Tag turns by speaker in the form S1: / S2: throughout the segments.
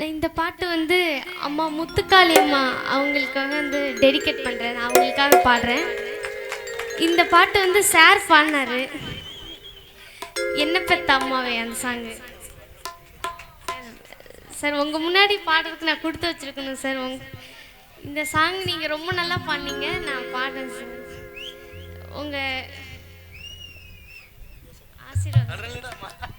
S1: நான் இந்த பாட்டு வந்து அம்மா முத்துக்காளி அம்மா அவங்களுக்காக வந்து டெடிகேட் பண்ணுறேன் நான் அவங்களுக்காக பாடுறேன். இந்த பாட்டு வந்து சார் பாடினாரு. என்ன பெத்த அம்மாவே அந்த சாங்கு சார் உங்கள் முன்னாடி பாடுறதுக்கு நான் கொடுத்து வச்சுருக்கணும் சார். உங் இந்த சாங் நீங்கள் ரொம்ப நல்லா பாடினீங்க. நான் பாடுறேன் சார். உங்கள் ஆசீர்வாதம்.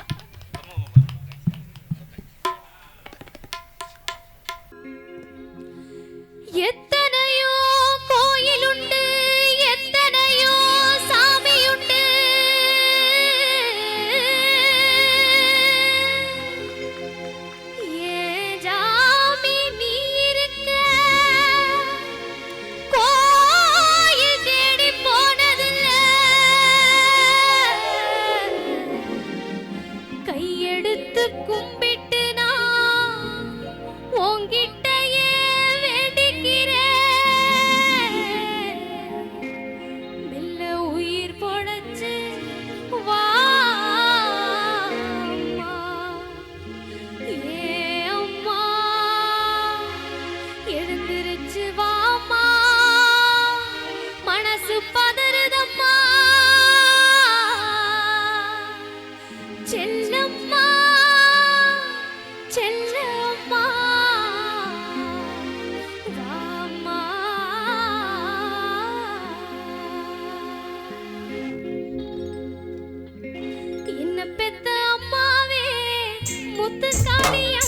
S1: காளியா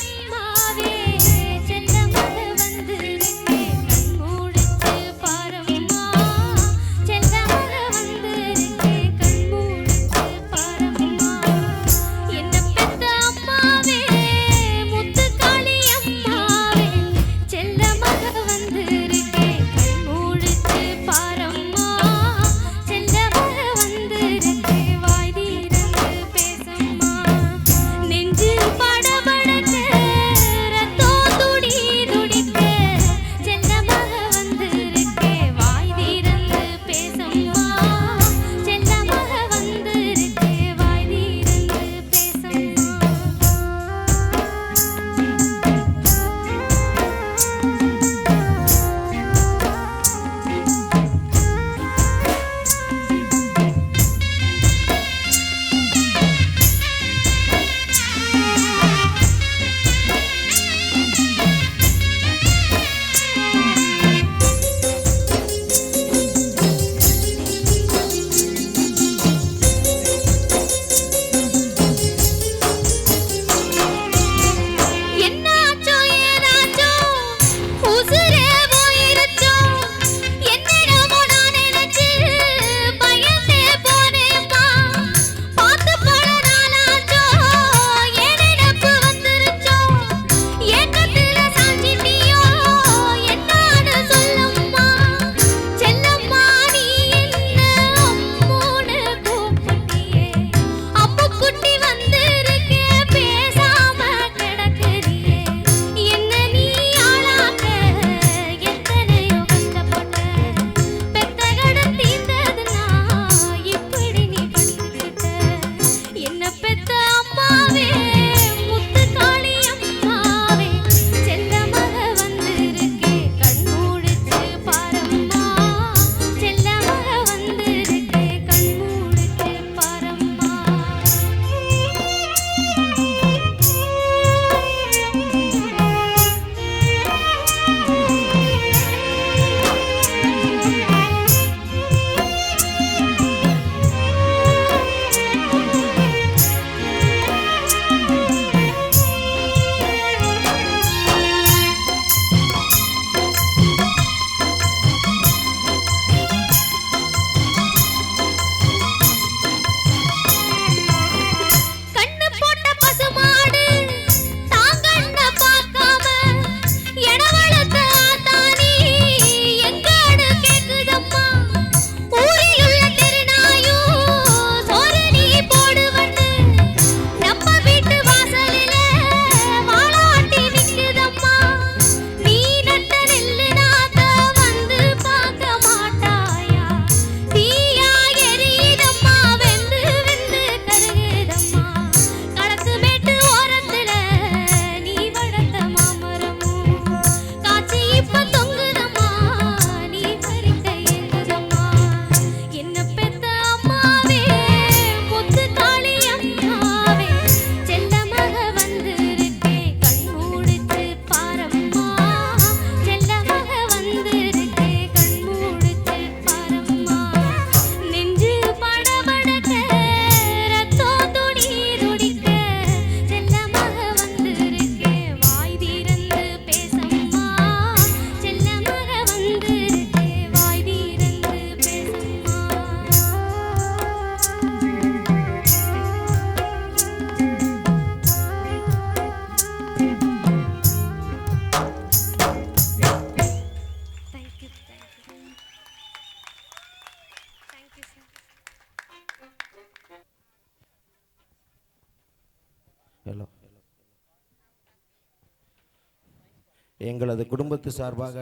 S2: எங்களது குடும்பத்து சார்பாக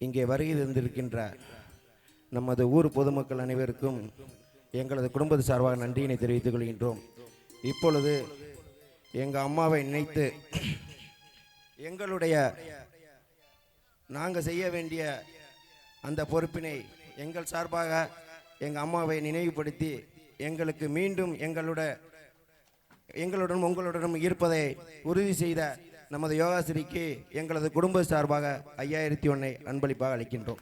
S2: இங்கே வருகை தந்திருக்கின்ற நமது ஊர் பொதுமக்கள் அனைவருக்கும் எங்களது குடும்பத்து சார்பாக நன்றியினை தெரிவித்துக் கொள்கின்றோம். இப்பொழுது எங்கள் அம்மாவை நினைத்து எங்களுடைய நாங்கள் செய்ய வேண்டிய அந்த பொறுப்பினை எங்கள் சார்பாக எங்கள் அம்மாவை நினைவுபடுத்தி எங்களுக்கு மீண்டும் எங்களோட எங்களுடன் உங்களுடனும் இருப்பதை உறுதி செய்த நமது யோகாசிரிக்கு எங்களது குடும்ப சார்பாக ஐயாயிரத்தி ஒன்றை அன்பளிப்பாக அளிக்கின்றோம்.